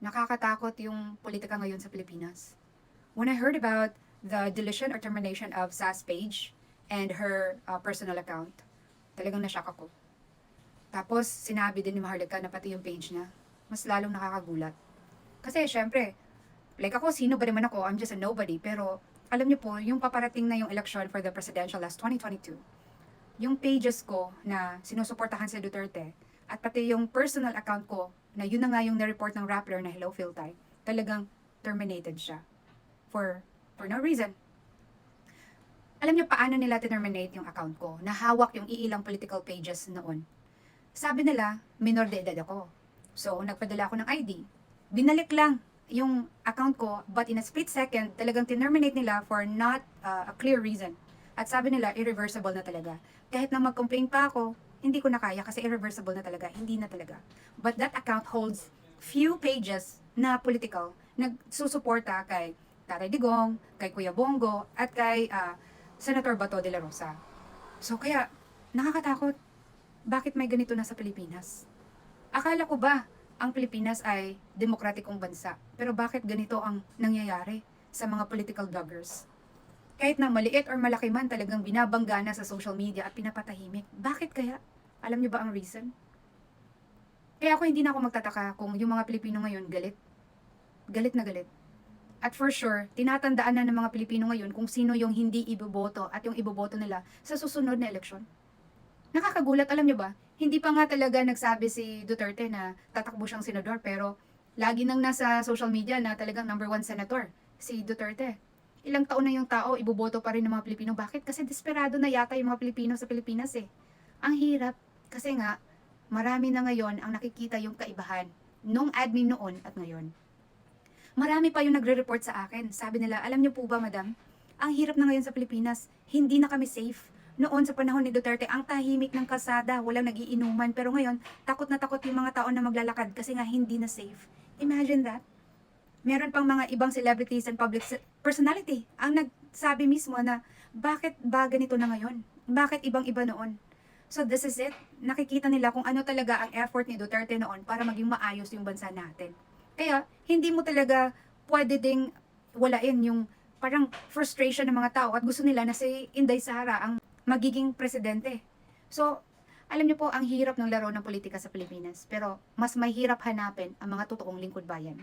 nakakatakot yung politika ngayon sa Pilipinas. When I heard about the deletion or termination of SAS page and her uh, personal account, talagang nashock ako. Tapos, sinabi din ni Maharlika na pati yung page niya, mas lalong nakakagulat. Kasi, syempre, like ako, sino ba naman ako? I'm just a nobody. Pero, alam niyo po, yung paparating na yung election for the presidential last 2022, yung pages ko na sinusuportahan si Duterte, at pati yung personal account ko, na yun na nga yung na-report ng Rappler na Hello Philty, talagang terminated siya. For, for no reason. Alam niyo paano nila terminate yung account ko? Nahawak yung iilang political pages noon. Sabi nila, minor de edad ako. So, nagpadala ako ng ID. Binalik lang yung account ko, but in a split second, talagang terminate nila for not uh, a clear reason. At sabi nila, irreversible na talaga. Kahit na mag-complain pa ako, hindi ko na kaya kasi irreversible na talaga. Hindi na talaga. But that account holds few pages na political, nagsusuporta kay Tatay Digong, kay Kuya Bongo, at kay ah, Senator Bato de la Rosa. So kaya, nakakatakot. Bakit may ganito na sa Pilipinas? Akala ko ba ang Pilipinas ay demokratikong bansa? Pero bakit ganito ang nangyayari sa mga political bloggers? Kahit na maliit or malaki man talagang binabangga na sa social media at pinapatahimik. Bakit kaya? Alam niyo ba ang reason? Kaya ako hindi na ako magtataka kung yung mga Pilipino ngayon galit. Galit na galit. At for sure, tinatandaan na ng mga Pilipino ngayon kung sino yung hindi iboboto at yung iboboto nila sa susunod na eleksyon. Nakakagulat, alam niyo ba? Hindi pa nga talaga nagsabi si Duterte na tatakbo siyang senador pero lagi nang nasa social media na talagang number one senator, si Duterte. Ilang taon na yung tao, iboboto pa rin ng mga Pilipino. Bakit? Kasi desperado na yata yung mga Pilipino sa Pilipinas eh. Ang hirap. Kasi nga, marami na ngayon ang nakikita yung kaibahan nung admin noon at ngayon. Marami pa yung nagre-report sa akin. Sabi nila, alam niyo po ba madam, ang hirap na ngayon sa Pilipinas, hindi na kami safe. Noon sa panahon ni Duterte, ang tahimik ng kasada, walang nagiinuman. Pero ngayon, takot na takot yung mga tao na maglalakad kasi nga hindi na safe. Imagine that. Meron pang mga ibang celebrities and public personality ang nagsabi mismo na bakit ba ganito na ngayon? Bakit ibang-iba noon? So this is it. Nakikita nila kung ano talaga ang effort ni Duterte noon para maging maayos yung bansa natin. Kaya hindi mo talaga pwede ding walain yung parang frustration ng mga tao at gusto nila na si Inday Sara ang magiging presidente. So, alam niyo po, ang hirap ng laro ng politika sa Pilipinas. Pero mas mahirap hanapin ang mga totoong lingkod bayan.